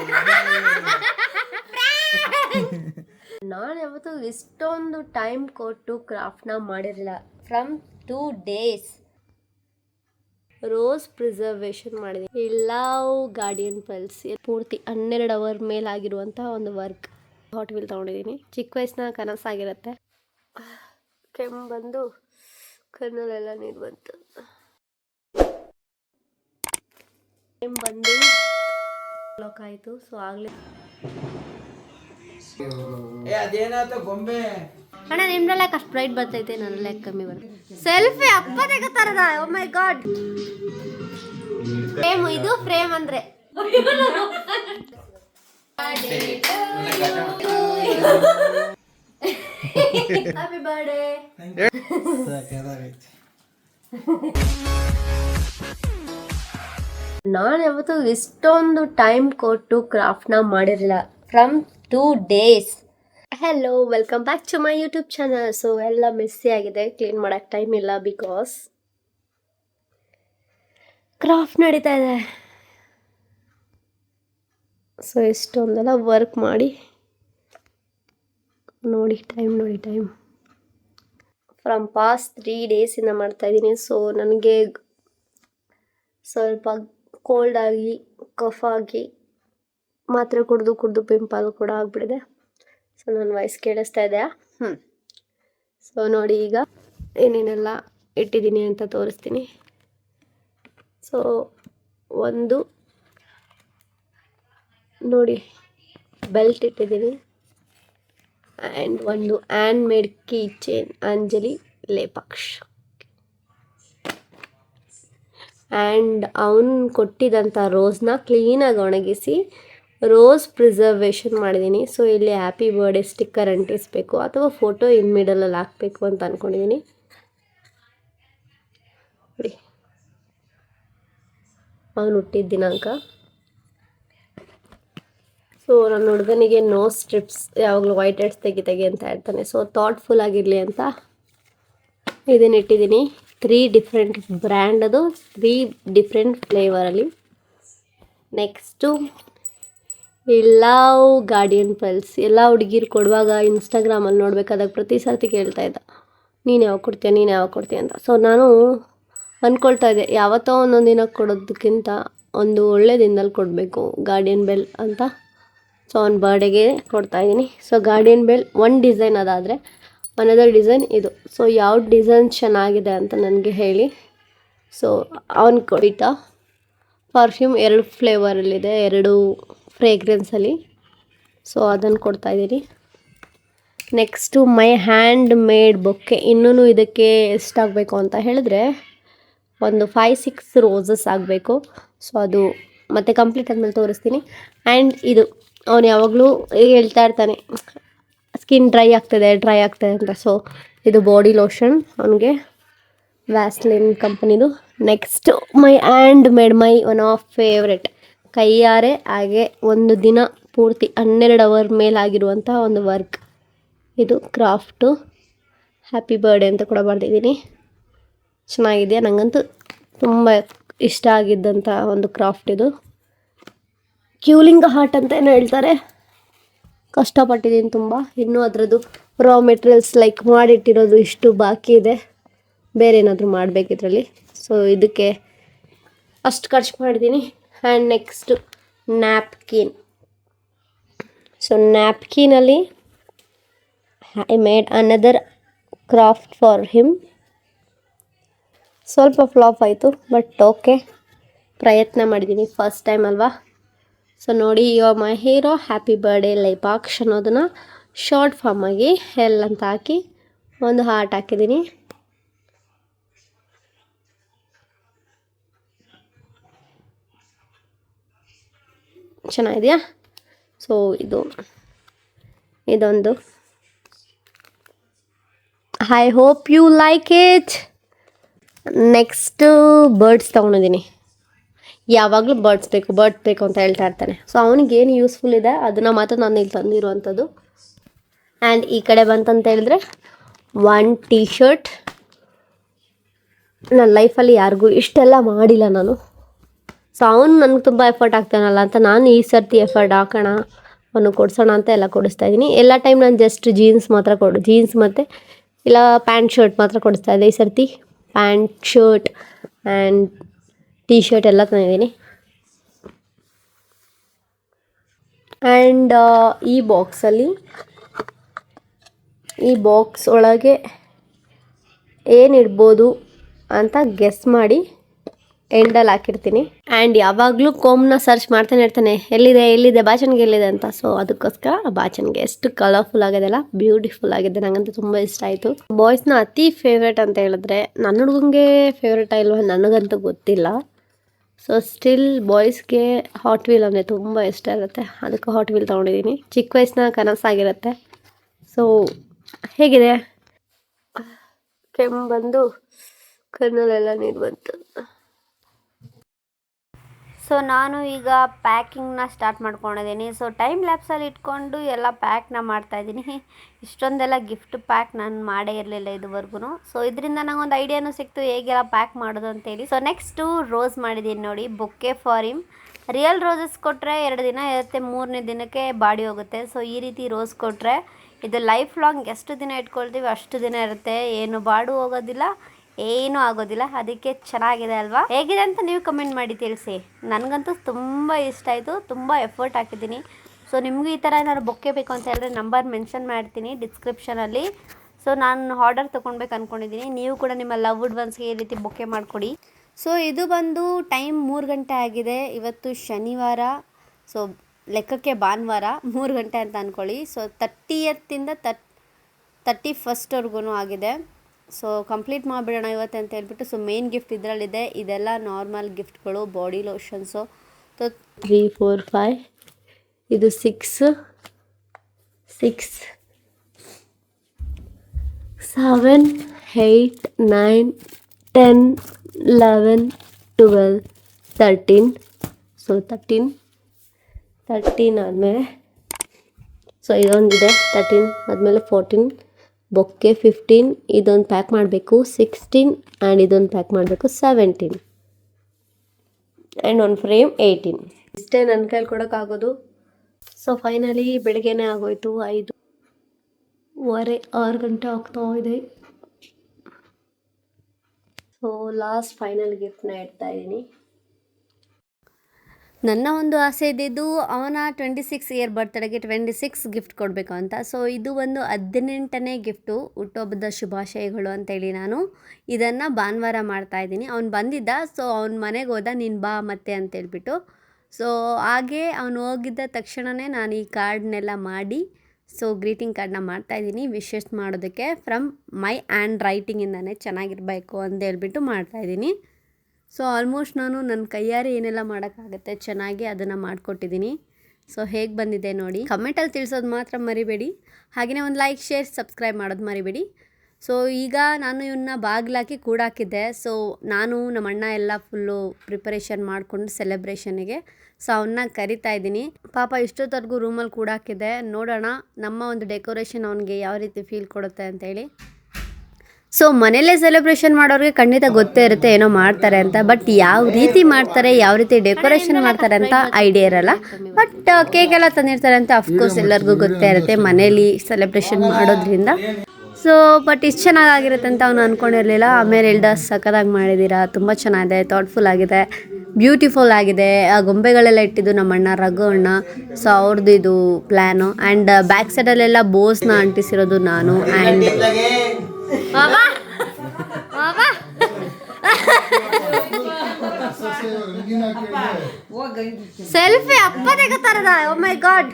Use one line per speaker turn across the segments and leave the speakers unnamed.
ನಾನು ಯಾವತ್ತೂ ಇಷ್ಟೊಂದು ಟೈಮ್ ಕೊಟ್ಟು ಕ್ರಾಫ್ಟ್ನ ಮಾಡಿರಲಿಲ್ಲ. From two days rose preservation ಮಾಡಿದೆ. ಎಲ್ಲ ಗಾರ್ಡಿಯನ್ ಪಲ್ಸ್ ಪೂರ್ತಿ ಹನ್ನೆರಡು ಅವರ್ ಮೇಲಾಗಿರುವಂಥ ಒಂದು ವರ್ಕ್ ಹಾಟ್ ವೀಲ್ ತೊಗೊಂಡಿದ್ದೀನಿ. ಚಿಕ್ಕ ವಯಸ್ಸಿನ ಕನಸಾಗಿರುತ್ತೆ ಕೆಮ್ಮು ಬಂದು ಕಣ್ಣಲ್ಲೆಲ್ಲ ನೀರು ಬಂತು. ಕೆಮ್ಮು ಬಂದು ಲಾಕ್ ಆಯಿತು ಸೊ ಆಗಲೇ
ಏ ಅದೇನಾಯ್ತು ಗೊಂಬೆ?
ಅಣ್ಣ ನಿಮ್ದ್ರಲ್ಲ ಅಷ್ಟು ಬ್ರೈಟ್ ಬರ್ತೈತೆ ನನ್ನೆಲ್ಲ ಕಮ್ಮಿ ಬರುತ್ತೆ ಸೆಲ್ಫಿ ಅಪ್ಪ ತೆಗತಾರದ? ಓ ಮೈ ಗಾಡ್ ಫ್ರೇಮ್ ಇದು ಫ್ರೇಮ್ ಅಂದ್ರೆ. ಹ್ಯಾಪಿ ಬರ್ಡೇ ನಾನು ಯಾವತ್ತೂ ಇಷ್ಟೊಂದು ಟೈಮ್ ಕೊಟ್ಟು ಕ್ರಾಫ್ಟ್ನ ಮಾಡಿರಲಿಲ್ಲ. From two days hello welcome back to my YouTube channel so ಎಲ್ಲ ಮೆಸ್ಸಿ ಆಗಿದೆ. ಕ್ಲೀನ್ ಮಾಡೋಕ್ಕೆ ಟೈಮ್ ಇಲ್ಲ ಬಿಕಾಸ್ ಕ್ರಾಫ್ಟ್ ನಡೀತಾ ಇದೆ. ಸೊ ಇಷ್ಟೊಂದೆಲ್ಲ ವರ್ಕ್ ಮಾಡಿ ನೋಡಿ ಟೈಮ್ ನೋಡಿ ಟೈಮ್ ಫ್ರಮ್ ಪಾಸ್ಟ್ ತ್ರೀ ಡೇಸಿಂದ ಮಾಡ್ತಾಯಿದ್ದೀನಿ ಸೊ ನನಗೆ ಸ್ವಲ್ಪ ಕೋಲ್ಡ್ ಆಗಿ ಕಫ್ ಆಗಿ ಮಾತ್ರೆ ಕುಡಿದು ಕುಡಿದು ಪಿಂಪಲ್ ಕೂಡ ಆಗಿಬಿಟ್ಟಿದೆ ಸೊ ನನ್ನ ವಾಯ್ಸ್ ಕೇಳಿಸ್ತಾ ಇದೆಯಾ? ಹ್ಞೂ ಸೊ ನೋಡಿ ಈಗ ಏನೇನೆಲ್ಲ ಇಟ್ಟಿದ್ದೀನಿ ಅಂತ ತೋರಿಸ್ತೀನಿ. ಸೊ ಒಂದು, ನೋಡಿ ಬೆಲ್ಟ್ ಇಟ್ಟಿದ್ದೀನಿ. ಆ್ಯಂಡ್ ಒಂದು handmade key chain Anjali Lepaksh and ಅವನು ಕೊಟ್ಟಿದ್ದಂಥ ರೋಸ್ನ ಕ್ಲೀನಾಗಿ ಒಣಗಿಸಿ ರೋಸ್ ಪ್ರಿಸರ್ವೇಷನ್ ಮಾಡಿದ್ದೀನಿ ಸೊ ಇಲ್ಲಿ ಹ್ಯಾಪಿ ಬರ್ಡೇ ಸ್ಟಿಕ್ಕರ್ ಅಂಟಿಸ್ಬೇಕು ಅಥವಾ ಫೋಟೋ ಇನ್ ಮಿಡಲಲ್ಲಿ ಹಾಕಬೇಕು ಅಂತ ಅಂದ್ಕೊಂಡಿದ್ದೀನಿ ಅವನು ಹುಟ್ಟಿದ ದಿನಾಂಕ. ಸೊ ನನ್ನ ಹುಡುಗನಿಗೆ ನೋ ಸ್ಟ್ರಿಪ್ಸ್ ಯಾವಾಗಲೂ ವೈಟ್ ಹೆಡ್ಸ್ ತೆಗಿ ತೆಗಿ ಅಂತ ಹೇಳ್ತಾನೆ. ಸೊ ಥಾಟ್ಫುಲ್ ಆಗಿರಲಿ ಅಂತ ಇದನ್ನ ಇಟ್ಟಿದ್ದೀನಿ ತ್ರೀ ಡಿಫ್ರೆಂಟ್ ಬ್ರ್ಯಾಂಡದು ತ್ರೀ ಡಿಫ್ರೆಂಟ್ ಫ್ಲೇವರಲ್ಲಿ ನೆಕ್ಸ್ಟು ಎಲ್ಲ ಗಾರ್ಡಿಯನ್ ಪಲ್ಸ್ ಎಲ್ಲ ಹುಡುಗಿರು ಕೊಡುವಾಗ ಇನ್ಸ್ಟಾಗ್ರಾಮಲ್ಲಿ ನೋಡಬೇಕಾದಾಗ ಪ್ರತಿ ಸರ್ತಿ ಕೇಳ್ತಾ ಇದ್ದ. ನೀನು ಯಾವಾಗ ಕೊಡ್ತೀಯ, ನೀನು ಯಾವಾಗ ಕೊಡ್ತೀಯ ಅಂತ. ಸೊ ನಾನು ಅಂದ್ಕೊಳ್ತಾ ಇದ್ದೆ, ಯಾವತ್ತೋ ಒಂದೊಂದು ದಿನ ಕೊಡೋದಕ್ಕಿಂತ ಒಂದು ಒಳ್ಳೆ ದಿನದಲ್ಲಿ ಕೊಡಬೇಕು ಗಾರ್ಡಿಯನ್ ಬೆಲ್ ಅಂತ. ಸೊ ಅವ್ನ ಬರ್ಡೇಗೆ ಕೊಡ್ತಾಯಿದ್ದೀನಿ so guardian bell one design ಅದಾದರೆ another design ಇದು. ಸೊ ಯಾವ ಡಿಸೈನ್ ಚೆನ್ನಾಗಿದೆ ಅಂತ ನನಗೆ ಹೇಳಿ. ಸೊ ಅವ್ನು ಕೊಡಿತ ಪರ್ಫ್ಯೂಮ್ ಎರಡು ಫ್ಲೇವರಲ್ಲಿದೆ ಎರಡು ಫ್ರೇಗ್ರೆನ್ಸಲ್ಲಿ ಸೊ ಅದನ್ನು ಕೊಡ್ತಾಯಿದ್ದೀನಿ next my hand made bouquet ಇನ್ನೂ ಇದಕ್ಕೆ ಎಷ್ಟಾಗಬೇಕು ಅಂತ ಹೇಳಿದ್ರೆ, ಒಂದು ಫೈವ್ ಸಿಕ್ಸ್ ರೋಸಸ್ ಆಗಬೇಕು. ಸೊ ಅದು ಮತ್ತೆ ಕಂಪ್ಲೀಟ್ ಆದಮೇಲೆ ತೋರಿಸ್ತೀನಿ. ಆ್ಯಂಡ್ ಇದು, ಅವನು ಯಾವಾಗಲೂ ಹೇಳ್ತಾ ಇರ್ತಾನೆ ಸ್ಕಿನ್ ಡ್ರೈ ಆಗ್ತದೆ ಡ್ರೈ ಆಗ್ತದೆ ಅಂತ. ಸೊ ಇದು ಬಾಡಿ ಲೋಷನ್ ಅವನಿಗೆ ವ್ಯಾಸ್ಲಿನ್ ಕಂಪ್ನಿದು next my handmade my one of favourite ಕೈಯಾರೆ, ಹಾಗೆ ಒಂದು ದಿನ ಪೂರ್ತಿ ಹನ್ನೆರಡು ಅವರ್ ಮೇಲಾಗಿರುವಂಥ ಒಂದು ವರ್ಕ್ ಇದು ಕ್ರಾಫ್ಟು ಹ್ಯಾಪಿ ಬರ್ಡೇ ಅಂತ ಕೂಡ ಬರೆದಿದ್ದೀನಿ ಚೆನ್ನಾಗಿದೆಯಾ? ನನಗಂತೂ ತುಂಬ ಇಷ್ಟ ಆಗಿದ್ದಂಥ ಒಂದು ಕ್ರಾಫ್ಟ್ ಇದು. ಕ್ಯೂಲಿಂಗ್ ಹಾರ್ಟ್ ಅಂತ ಏನು ಹೇಳ್ತಾರೆ. ಕಷ್ಟಪಟ್ಟಿದ್ದೀನಿ ತುಂಬ. ಇನ್ನೂ ಅದರದ್ದು ರಾ ಮೆಟೀರಿಯಲ್ಸ್ ಲೈಕ್ ಮಾಡಿಟ್ಟಿರೋದು ಇಷ್ಟು ಬಾಕಿ ಇದೆ. ಬೇರೆ ಏನಾದರೂ ಮಾಡಬೇಕು ಇದರಲ್ಲಿ. ಸೊ ಇದಕ್ಕೆ ಅಷ್ಟು ಖರ್ಚು ಮಾಡಿದ್ದೀನಿ and next napkin so ನ್ಯಾಪ್ಕಿನಲ್ಲಿ I made another craft for him ಸ್ವಲ್ಪ ಫ್ಲಾಪ್ ಆಯಿತು ಬಟ್ ಓಕೆ ಪ್ರಯತ್ನ ಮಾಡಿದ್ದೀನಿ ಫಸ್ಟ್ ಟೈಮ್ ಅಲ್ವಾ? ಸೊ ನೋಡಿ ಇವಾಗ my hero happy birthday Lepaksh ಅನ್ನೋದನ್ನು ಶಾರ್ಟ್ ಫಾರ್ಮಾಗಿ ಎಲ್ ಅಂತ ಹಾಕಿ ಒಂದು ಹಾರ್ಟ್ ಹಾಕಿದ್ದೀನಿ. ಚೆನ್ನಾಗಿದೆಯಾ? ಸೊ ಇದು, ಇದೊಂದು. I hope you like it next birds ತೊಗೊಂಡಿದ್ದೀನಿ. ಯಾವಾಗಲೂ ಬರ್ಡ್ಸ್ ಬೇಕು ಬರ್ಡ್ಸ್ ಬೇಕು ಅಂತ ಹೇಳ್ತಾ ಇರ್ತಾನೆ. ಸೊ ಅವನಿಗೆ ಏನು ಯೂಸ್ಫುಲ್ ಇದೆ, ಅದನ್ನು ಮಾತ್ರ ನಾನು ಇಲ್ಲಿ ತಂದಿರುವಂಥದ್ದು. ಆ್ಯಂಡ್ ಈ ಕಡೆ ಬಂತಂತ ಹೇಳಿದ್ರೆ ಒನ್ ಟೀ ಶರ್ಟ್ ನನ್ನ ಲೈಫಲ್ಲಿ ಯಾರಿಗೂ ಇಷ್ಟೆಲ್ಲ ಮಾಡಿಲ್ಲ ನಾನು. ಸೊ ಅವನು ನನಗೆ ತುಂಬ ಎಫರ್ಟ್ ಆಗ್ತಾನಲ್ಲ ಅಂತ ನಾನು ಈ ಸರ್ತಿ ಎಫರ್ಟ್ ಹಾಕೋಣ, ಅವನು ಕೊಡಿಸೋಣ ಅಂತ ಎಲ್ಲ ಕೊಡಿಸ್ತಾ ಇದ್ದೀನಿ. ಎಲ್ಲ ಟೈಮ್ ನಾನು ಜಸ್ಟ್ ಜೀನ್ಸ್ ಮಾತ್ರ ಕೊಡು ಜೀನ್ಸ್ ಮತ್ತು ಇಲ್ಲ ಪ್ಯಾಂಟ್ ಶರ್ಟ್ ಮಾತ್ರ ಕೊಡಿಸ್ತಾ ಇದ್ದೆ ಈ ಸರ್ತಿ. Pant shirt and T-shirt ಎಲ್ಲ ತಂದಿದ್ದೀನಿ. ಆ್ಯಂಡ್ ಈ ಬಾಕ್ಸಲ್ಲಿ ಈ ಬಾಕ್ಸ್ ಒಳಗೆ ಏನಿಡ್ಬೋದು ಅಂತ ಗೆಸ್ ಮಾಡಿ ಎಂಡಲ್ಲಿ ಹಾಕಿರ್ತೀನಿ. ಆ್ಯಂಡ್ ಯಾವಾಗಲೂ ಕೋಮ್ನ ಸರ್ಚ್ ಮಾಡ್ತಾನೆ ಇರ್ತಾನೆ. ಎಲ್ಲಿದೆ ಎಲ್ಲಿದೆ ಬಾಚನ್ಗೆ ಎಲ್ಲಿದೆ ಅಂತ. ಸೊ ಅದಕ್ಕೋಸ್ಕರ ಬಾಚನ್ಗೆ ಎಷ್ಟು ಕಲರ್ಫುಲ್ ಆಗಿದೆಲ್ಲ ಬ್ಯೂಟಿಫುಲ್ ಆಗಿದೆ. ನನಗಂತೂ ತುಂಬ ಇಷ್ಟ ಆಯಿತು. ಬಾಯ್ಸ್ನ ಅತಿ ಫೇವ್ರೇಟ್ ಅಂತ ಹೇಳಿದ್ರೆ ನನ್ನ ಹುಡುಗಂಗೆ ಫೇವ್ರೇಟ್ ಇಲ್ವ ನನಗಂತೂ ಗೊತ್ತಿಲ್ಲ. ಸೊ ಸ್ಟಿಲ್ ಬಾಯ್ಸ್ಗೆ ಹಾಟ್ ವೀಲ್ ಅಂದರೆ ತುಂಬ ಇಷ್ಟ ಇರುತ್ತೆ ಅದಕ್ಕೆ ಹಾಟ್ ವೀಲ್ ತೊಗೊಂಡಿದ್ದೀನಿ. ಚಿಕ್ಕ ವಯಸ್ಸಿನ ಕನಸಾಗಿರುತ್ತೆ ಸೊ ಹೇಗಿದೆ? ಕೆಮ್ಮು ಬಂದು ಕಣ್ಣಲ್ಲೆಲ್ಲ ನೀರು ಬಂತು.
ಸೊ ನಾನು ಈಗ ಪ್ಯಾಕಿಂಗ್ನ ಸ್ಟಾರ್ಟ್ ಮಾಡ್ಕೊಂಡಿದ್ದೀನಿ. ಸೊ ಟೈಮ್ ಲ್ಯಾಪ್ಸಲ್ಲಿ ಇಟ್ಕೊಂಡು ಎಲ್ಲ ಪ್ಯಾಕ್ನ ಮಾಡ್ತಾಯಿದ್ದೀನಿ ಇಷ್ಟೊಂದೆಲ್ಲ ಗಿಫ್ಟ್ ಪ್ಯಾಕ್ ನಾನು ಮಾಡೇ ಇರಲಿಲ್ಲ ಇದುವರೆಗೂ ಸೊ ಇದರಿಂದ ನಂಗೊಂದು ಐಡಿಯಾನು ಸಿಕ್ತು ಹೇಗೆಲ್ಲ ಪ್ಯಾಕ್ ಮಾಡೋದು ಅಂತೇಳಿ. ಸೊ ನೆಕ್ಸ್ಟು ರೋಸ್ ಮಾಡಿದ್ದೀನಿ ನೋಡಿ. Bouquet for him real roses ಕೊಟ್ಟರೆ ಎರಡು ದಿನ ಇರುತ್ತೆ, ಮೂರನೇ ದಿನಕ್ಕೆ ಬಾಡಿ ಹೋಗುತ್ತೆ. ಸೊ ಈ ರೀತಿ ರೋಸ್ ಕೊಟ್ಟರೆ ಇದು ಲೈಫ್ ಲಾಂಗ್ ಎಷ್ಟು ದಿನ ಇಟ್ಕೊಳ್ತೀವಿ ಅಷ್ಟು ದಿನ ಇರುತ್ತೆ. ಏನು ಬಾಡು ಹೋಗೋದಿಲ್ಲ. ಏನೂ ಆಗೋದಿಲ್ಲ, ಅದಕ್ಕೆ ಚೆನ್ನಾಗಿದೆ ಅಲ್ವಾ? ಹೇಗಿದೆ ಅಂತ ನೀವು ಕಮೆಂಟ್ ಮಾಡಿ ತಿಳಿಸಿ. ನನಗಂತೂ ತುಂಬ ಇಷ್ಟ ಆಯಿತು, ತುಂಬ ಎಫರ್ಟ್ ಹಾಕಿದ್ದೀನಿ. ಸೊ ನಿಮಗೂ ಈ ಥರ ಏನಾದ್ರು ಬೊಕ್ಕೆ ಬೇಕು ಅಂತ ಹೇಳಿದ್ರೆ ನಂಬರ್ ಮೆನ್ಷನ್ ಮಾಡ್ತೀನಿ ಡಿಸ್ಕ್ರಿಪ್ಷನಲ್ಲಿ ಸೊ ನಾನು ಆರ್ಡರ್ ತೊಗೊಳ್ಬೇಕು ಅಂದ್ಕೊಂಡಿದ್ದೀನಿ ನೀವು ಕೂಡ ನಿಮ್ಮ ಲವ್ಡ್ ಒನ್ಸ್ಗೆ ಈ ರೀತಿ ಬೊಕ್ಕೆ ಮಾಡಿಕೊಡಿ. ಸೊ ಇದು ಬಂದು ಟೈಮ್ ಮೂರು ಗಂಟೆ ಆಗಿದೆ. ಇವತ್ತು ಶನಿವಾರ ಸೊ ಲೆಕ್ಕಕ್ಕೆ ಭಾನುವಾರ ಮೂರು ಗಂಟೆ ಅಂತ ಅಂದ್ಕೊಳ್ಳಿ ಸೊ ತರ್ಟಿಯತ್ತಿಂದ ತರ್ಟಿ ಫಸ್ಟ್ವರೆಗೂ ಆಗಿದೆ. ಸೊ ಕಂಪ್ಲೀಟ್ ಮಾಡಿಬಿಡೋಣ ಇವತ್ತು ಅಂತ ಹೇಳ್ಬಿಟ್ಟು ಸೊ ಮೇನ್ ಗಿಫ್ಟ್ ಇದರಲ್ಲಿದೆ. ಇದೆಲ್ಲ normal ಗಿಫ್ಟ್ಗಳು body lotions so
three four five ಇದು six six seven eight nine ten eleven twelve thirteen so thirteen thirteen ಆದಮೇಲೆ ಸೊ ಇದೊಂದಿದೆ. ತರ್ಟೀನ್ ಆದಮೇಲೆ ಫೋರ್ಟೀನ್ ಬೊಕ್ಕೆ ಫಿಫ್ಟೀನ್ ಇದೊಂದು ಪ್ಯಾಕ್ ಮಾಡಬೇಕು ಸಿಕ್ಸ್ಟೀನ್ ಆ್ಯಂಡ್ ಇದೊಂದು ಪ್ಯಾಕ್ ಮಾಡಬೇಕು ಸೆವೆಂಟೀನ್ ಆ್ಯಂಡ್ ಒಂದು ಫ್ರೇಮ್ ಏಯ್ಟೀನ್ ಇಷ್ಟೇ ನನ್ನ ಕೈಲಿ ಕೊಡೋಕ್ಕಾಗೋದು ಸೊ ಫೈನಲಿ ಬೆಳಗ್ಗೆನೇ ಆಗೋಯ್ತು. ಐದು, ವರೆ, ಆರು ಗಂಟೆ ಆಗ್ತಾ ಇದೆ. ಸೊ ಲಾಸ್ಟ್ ಫೈನಲ್ ಗಿಫ್ಟ್ನ ಇಡ್ತಾ ಇದ್ದೀನಿ.
ನನ್ನ ಒಂದು ಆಸೆ ಇದ್ದಿದ್ದು, ಅವನ ಟ್ವೆಂಟಿ ಸಿಕ್ಸ್ ಇಯರ್ ಬರ್ತಡೆಗೆ ಟ್ವೆಂಟಿ ಸಿಕ್ಸ್ ಗಿಫ್ಟ್ ಕೊಡಬೇಕು ಅಂತ. ಸೊ ಇದು ಒಂದು ಹದಿನೆಂಟನೇ ಗಿಫ್ಟು ಹುಟ್ಟುಹಬ್ಬದ ಶುಭಾಶಯಗಳು ಅಂತೇಳಿ ನಾನು ಇದನ್ನು ಭಾನುವಾರ ಮಾಡ್ತಾ ಇದ್ದೀನಿ. ಅವ್ನು ಬಂದಿದ್ದ ಸೊ ಅವ್ನ ಮನೆಗೆ ಹೋದ, ನೀನು ಬಾ ಮತ್ತೆ ಅಂತೇಳ್ಬಿಟ್ಟು. ಸೊ ಹಾಗೆ ಅವನು ಹೋಗಿದ್ದ ತಕ್ಷಣವೇ ನಾನು ಈ ಕಾರ್ಡ್ನೆಲ್ಲ ಮಾಡಿ ಸೊ ಗ್ರೀಟಿಂಗ್ ಕಾರ್ಡ್ನ ಮಾಡ್ತಾಯಿದ್ದೀನಿ ವಿಶಸ್ ಮಾಡೋದಕ್ಕೆ ಫ್ರಮ್ ಮೈ ಆ್ಯಂಡ್ ರೈಟಿಂಗಿಂದನೇ ಚೆನ್ನಾಗಿರಬೇಕು ಅಂತ ಹೇಳ್ಬಿಟ್ಟು ಮಾಡ್ತಾಯಿದ್ದೀನಿ ಸೊ ಆಲ್ಮೋಸ್ಟ್ ನಾನು ನನ್ನ ಕೈಯಾರೆ ಏನೆಲ್ಲ ಮಾಡೋಕ್ಕಾಗತ್ತೆ ಚೆನ್ನಾಗಿ ಅದನ್ನು ಮಾಡಿಕೊಟ್ಟಿದ್ದೀನಿ. ಸೊ ಹೇಗೆ ಬಂದಿದೆ ನೋಡಿ. ಕಮೆಂಟಲ್ಲಿ ತಿಳಿಸೋದು ಮಾತ್ರ ಮರಿಬೇಡಿ. ಹಾಗೆಯೇ ಒಂದು ಲೈಕ್, ಶೇರ್, ಸಬ್ಸ್ಕ್ರೈಬ್ ಮಾಡೋದು ಮರಿಬೇಡಿ. ಸೊ ಈಗ ನಾನು ಇವನ್ನ ಬಾಗಿಲಾಕಿ ಕೂಡಾಕಿದ್ದೆ. ಸೊ ನಾನು ನಮ್ಮ ಅಣ್ಣ ಎಲ್ಲ ಫುಲ್ಲು ಪ್ರಿಪರೇಷನ್ ಮಾಡಿಕೊಂಡು ಸೆಲೆಬ್ರೇಷನಿಗೆ ಸೊ ಅವನ್ನ ಕರಿತಾ ಇದ್ದೀನಿ. ಪಾಪ ಇಷ್ಟೊತ್ತವರೆಗೂ ರೂಮಲ್ಲಿ ಕೂಡಾಕಿದ್ದೆ. ನೋಡೋಣ, ನಮ್ಮ ಒಂದು ಡೆಕೋರೇಷನ್ ಅವನಿಗೆ ಯಾವ ರೀತಿ ಫೀಲ್ ಕೊಡುತ್ತೆ ಅಂತೇಳಿ. ಸೊ ಮನೇಲೇ ಸೆಲೆಬ್ರೇಷನ್ ಮಾಡೋರಿಗೆ ಖಂಡಿತ ಗೊತ್ತೇ ಇರುತ್ತೆ ಏನೋ ಮಾಡ್ತಾರೆ ಅಂತ. ಬಟ್ ಯಾವ ರೀತಿ ಮಾಡ್ತಾರೆ ಯಾವ ರೀತಿ ಡೆಕೋರೇಷನ್ ಮಾಡ್ತಾರೆ ಅಂತ ಐಡಿಯಾ ಇರಲ್ಲ. ಬಟ್ ಕೇಕ್ ಎಲ್ಲ ತಂದಿರ್ತಾರೆ ಅಂತ ಅಫ್ಕೋರ್ಸ್ ಎಲ್ಲರಿಗೂ ಗೊತ್ತೇ ಇರುತ್ತೆ ಮನೇಲಿ ಸೆಲೆಬ್ರೇಷನ್ ಮಾಡೋದ್ರಿಂದ. ಸೊ ಬಟ್ ಇಷ್ಟು ಚೆನ್ನಾಗಿರುತ್ತೆ ಅಂತ ಅವ್ನು ಅನ್ಕೊಂಡಿರಲಿಲ್ಲ. ಆಮೇಲೆ ಎಲ್ಡ ಸಖತ್ತಾಗಿ ಮಾಡಿದ್ದೀರಾ ತುಂಬ ಚೆನ್ನಾಗಿದೆ ಥಾಟ್ಫುಲ್ ಆಗಿದೆ ಬ್ಯೂಟಿಫುಲ್ ಆಗಿದೆ. ಆ ಗೊಂಬೆಗಳೆಲ್ಲ ಇಟ್ಟಿದ್ದು ನಮ್ಮ ಅಣ್ಣ ರಘು ಅಣ್ಣ. ಸೊ ಅವ್ರದ್ದು ಇದು ಪ್ಲ್ಯಾನು ಆ್ಯಂಡ್ ಬ್ಯಾಕ್ ಸೈಡಲ್ಲೆಲ್ಲ ಬೋಸ್ನ ಅಂಟಿಸಿರೋದು ನಾನು. ಆ್ಯಂಡ್ ಸೆಲ್ಫಿ ಅಪ್ಪ ತೆಗೋತಾರದ ಓ ಮೈ ಗಾಡ್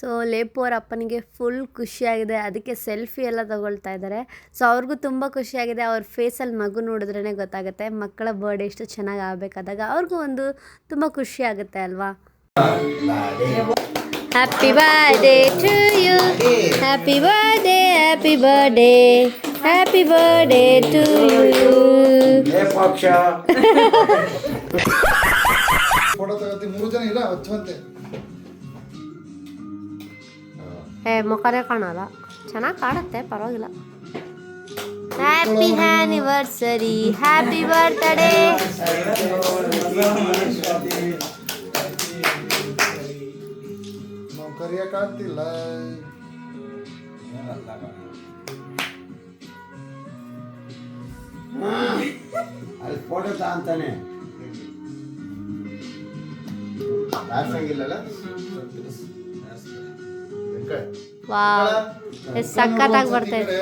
ಸೊ ಲೇಪು ಅವ್ರ ಅಪ್ಪನಿಗೆ ಫುಲ್ ಖುಷಿಯಾಗಿದೆ. ಅದಕ್ಕೆ ಸೆಲ್ಫಿ ಎಲ್ಲ ತಗೊಳ್ತಾ ಇದ್ದಾರೆ. ಸೊ ಅವ್ರಿಗೂ ತುಂಬ ಖುಷಿಯಾಗಿದೆ. ಅವ್ರ ಫೇಸಲ್ಲಿ ಮಗು ನೋಡಿದ್ರೇ ಗೊತ್ತಾಗುತ್ತೆ. ಮಕ್ಕಳ ಬರ್ಡೇ ಎಷ್ಟು ಚೆನ್ನಾಗಿ ಆಗಬೇಕಾದಾಗ ಅವ್ರಿಗೂ ಒಂದು ತುಂಬ ಖುಷಿ ಆಗುತ್ತೆ ಅಲ್ವಾ? Happy birthday to you happy birthday happy birthday happy birthday to you
ಮೂರು ಜನ ಇಲ್ಲ ಹಚ್ಚುವಂತೆ.
ಏ ಮುಖನೇ ಕಾಣಲ್ಲ. ಚೆನ್ನಾಗಿ ಕಾಣುತ್ತೆ ಪರವಾಗಿಲ್ಲ.
ಹ್ಯಾಪಿ ಆ್ಯನಿವರ್ಸರಿ ಹ್ಯಾಪಿ ಬರ್ತ್ಡೇ
ಕರಿಯಕ್ಕಾಗ್ತಿಲ್ಲ
ಅಲ್ಲಿ ಫೋಟೋ
ಎಷ್ಟು ಸಖತ್ತಾಗಿ ಬರ್ತಾ
ಇದೆ.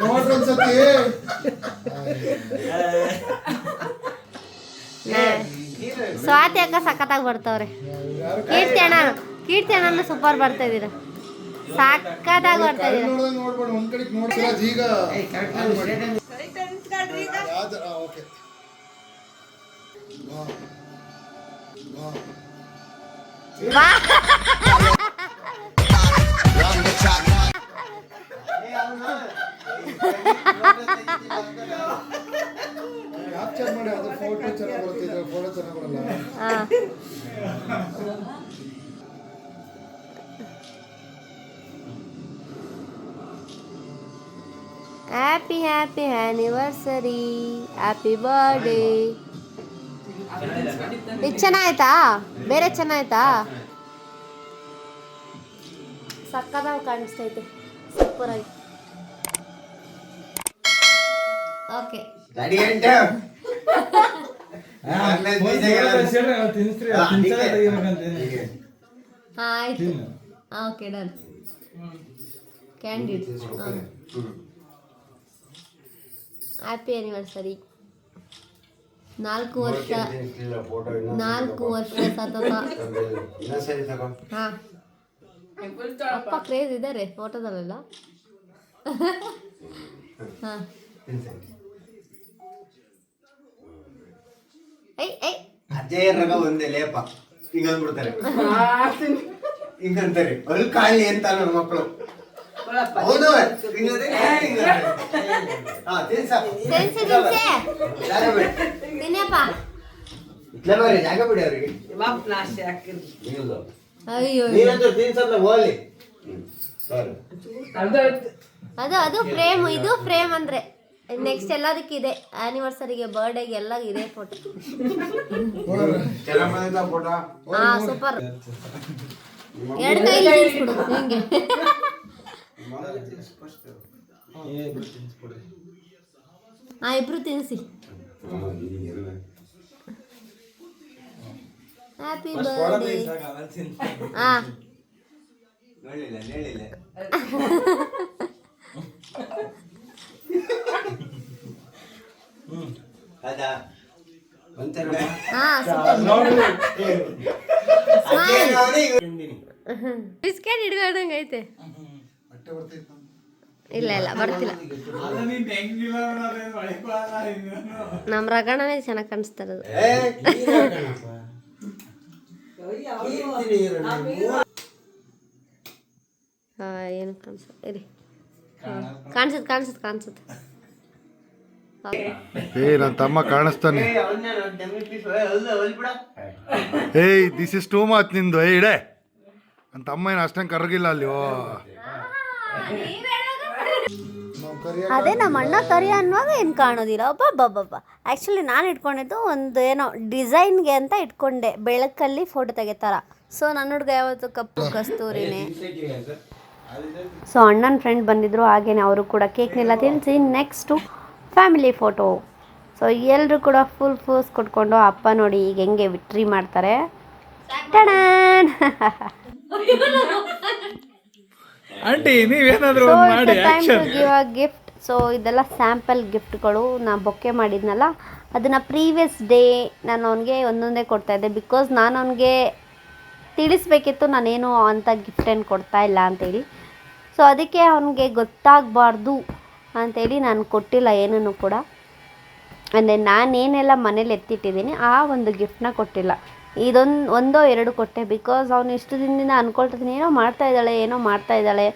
ನೋಡ್ರಿ ಒಂದ್ಸತಿ.
ಸ್ವಾತಿ ಅಕ್ಕ ಸಖತ್ತಾಗಿ ಬರ್ತಾವ್ರೆ. ಕೀರ್ತಿ ಅಣ್ಣ ಕೀರ್ತಿ ಅಣ್ಣ ಸೂಪರ್ ಬರ್ತಾ ಇದೀರ ಸಖತ್ತಾಗಿ ಬರ್ತಾ
ಕೈ ಕ್ಯಾಪ್ಚರ್ ಮಾಡಿ ಅದು ಫೋಟೋ ಚೆನ್ನಾಗಿ ಬರುತ್ತೆ ಫೋಟೋ ಚೆನ್ನಾಗಿ ಬರಲ್ಲ.
ಹಾ. Happy happy anniversary happy birthday ಇದು ಚೆನ್ನಾಯ್ತಾ? ಬೇರೆ ಚೆನ್ನಾಯ್ತಾ? ಸಕ್ಕದಾಗಿ ಕಾಣಿಸ್ತೈತೆ ಸೂಪರಾಗಿ ಓಕೆ ಆಯಿತು. Okay done. ಕ್ಯಾಂಡಿಡ್. ಹಾಂ. ಹ್ಯಾಪಿ ಆ್ಯನಿವರ್ಸರಿ ನಾಲ್ಕು ವರ್ಷ
ಫೋಟೋ
ನಾಲ್ಕು ವರ್ಷ ಸತತ. ಹಾಂ. ಅಪ್ಪ ಕ್ರೇಜ್ ಇದ್ದಾರೆ ಫೋಟೋದಲ್ಲೆಲ್ಲ ಹಾಂ. ಐ ಐ
ಅದೇ ರಗ ಒಂದೇ ಲೇಪ. ಹಿಂಗ ಅಂದ್ಬಿಡ್ತಾರೆ. ಹಿಂಗಂತಾರೆ ಅಲ್ಲಿ ಕಾಳಿ ಅಂತ ನನ್ನ ಮಕ್ಕಳು ಹೌದು. ಹಿಂಗಂದ್ರೆ ಹಿಂಗಂತಾರೆ. ಹಾ, ತಿನ್ಸ.
ತಿನ್ಸಿ ತಿನ್ಸಿ.
ಜಾಗ ಬಿಡಿ.
ತಿನ್ನಪ್ಪ.
ಇಟ್ಲೇ ಬರ್ರಿ ಜಾಗ ಬಿಡಿ ಅವ್ರಿಗೆ. ಇಲ್ಲ.
ಅಯ್ಯೋ.
ನೀನಂತೂ ತಿನ್ಸಲ್ಲ ಹೋಗ್ಲಿ. ಸರಿ.
ಅದು ಅದು ಫ್ರೇಮ್ ಇದು ಫ್ರೇಮ್ ಅಂದ್ರೆ. ನೆಕ್ಸ್ಟ್ ಎಲ್ಲದಕ್ಕೆ ಇದೆ ಆನಿವರ್ಸರಿಗೆ ಬರ್ಡೇಗೆ ಎಲ್ಲ ಇದೆ ಫೋಟೋ ಹಾ ಸೂಪರ್ ಎರಡು ಕೈ ಬಿಡು ಹಿಂಗೆ ಹಾ ಇಬ್ರು ತಿನ್ಸಿ. ಹ್ಯಾಪಿ ಬರ್ಡೇ ಹಾ.
ಹೇಳಿಲ್ಲ ಹೇಳಿಲ್ಲ ಅದಾ ಒಂಥರ
ಹಾ ಸೂಪರ್ ಬಿಸ್ಕೆಟ್ ಹಿಡ್ಕೊಂಡಂಗ ಐತೆ. ಇಲ್ಲ ಇಲ್ಲ ಬರ್ತಿಲ್ಲ. ನಮ್ಮ ರಗಣನೇ ಚೆನ್ನಾಗಿ ಕಾಣಿಸ್ತಾ ಇರೋದು. ಹಾ ಏನು ಕಾಣಿಸ ಇರಿ. ಕಾಣಿಸುತ್ತೆ ಕಾಣಿಸುತ್ತೆ ಕಾಣಿಸುತ್ತೆ.
ಏಯ್ ನನ್ನ ತಮ್ಮ ಕಾಣಿಸ್ತಾನೆ. ಏಯ್ ದಿಸ್ ಇಸ್ ಟೂ ಮಚ್ ನಿಂದು. ಏ ಇಡೆ. ನನ್ನ ತಮ್ಮ ಏನು ಅಷ್ಟಂಗೆ ಕರಗಿಲ್ಲ ಅಲ್ಲಿ ಓ.
ಅದೇ ನಮ್ಮ ಅಣ್ಣ ಕರಿ ಅನ್ನುವಾಗ ಏನು ಕಾಣೋದಿಲ್ಲ. ಒಬ್ಬಬ್ಬಬ್ಬ ಆ್ಯಕ್ಚುಲಿ ನಾನು ಇಟ್ಕೊಂಡಿದ್ದು ಒಂದು ಏನೋ ಡಿಸೈನ್ಗೆ ಅಂತ ಇಟ್ಕೊಂಡೆ. ಬೆಳಕಲ್ಲಿ ಫೋಟೋ ತೆಗಿತಾರ. ಸೊ ನನ್ನ ಹುಡುಗ ಯಾವತ್ತು ಕಪ್ಪು ಕಸ್ತೂರಿನೇ. ಸೊ ಅಣ್ಣನ ಫ್ರೆಂಡ್ ಬಂದಿದ್ರು ಹಾಗೇನೆ ಅವರು ಕೂಡ ಕೇಕ್ನೆಲ್ಲ ತಿನ್ಸಿ ನೆಕ್ಸ್ಟು ಫ್ಯಾಮಿಲಿ ಫೋಟೋ. ಸೊ ಎಲ್ಲರೂ ಕೂಡ ಫುಲ್ ಫೋಸ್ ಕೊಟ್ಕೊಂಡು ಅಪ್ಪ ನೋಡಿ ಈಗ ಹೆಂಗೆ ವಿಟ್ರಿ ಮಾಡ್ತಾರೆ!
ಆಂಟಿ ನೀವೇನಾದ್ರೂ ಮಾಡಿ
ಗಿವ್ ಅ ಗಿಫ್ಟ್ ಸೊ ಇದೆಲ್ಲ ಸ್ಯಾಂಪಲ್ ಗಿಫ್ಟ್ಗಳು ನಾ ಬೊಕ್ಕೆ ಮಾಡಿದ್ನಲ್ಲ ಅದನ್ನು ಪ್ರೀವಿಯಸ್ ಡೇ ನಾನು ಅವನಿಗೆ ಒಂದೊಂದೇ ಕೊಡ್ತಾ ಇದ್ದೆ. ಬಿಕಾಸ್ ನಾನು ಅವನಿಗೆ ತಿಳಿಸ್ಬೇಕಿತ್ತು ನಾನೇನು ಅಂಥ ಗಿಫ್ಟ್ ಏನು ಕೊಡ್ತಾ ಇಲ್ಲ ಅಂತೇಳಿ ಸೊ ಅದಕ್ಕೆ ಅವನಿಗೆ ಗೊತ್ತಾಗಬಾರ್ದು. ಅಂತೇಳಿ ನಾನು ಕೊಟ್ಟಿಲ್ಲ ಏನೂ ಕೂಡ. ಅಂದರೆ ನಾನೇನೆಲ್ಲ ಮನೇಲಿ ಎತ್ತಿಟ್ಟಿದ್ದೀನಿ, ಆ ಒಂದು ಗಿಫ್ಟ್ನ ಕೊಟ್ಟಿಲ್ಲ. ಇದೊಂದು, ಒಂದೋ ಎರಡು ಕೊಟ್ಟೆ ಬಿಕಾಸ್ ಅವನು ಇಷ್ಟು ದಿನದಿಂದ ಅಂದ್ಕೊಳ್ತಿದ್ದೀನಿ ಏನೋ ಮಾಡ್ತಾ ಇದ್ದಾಳೆ, ಏನೋ ಮಾಡ್ತಾ ಇದ್ದಾಳೆ,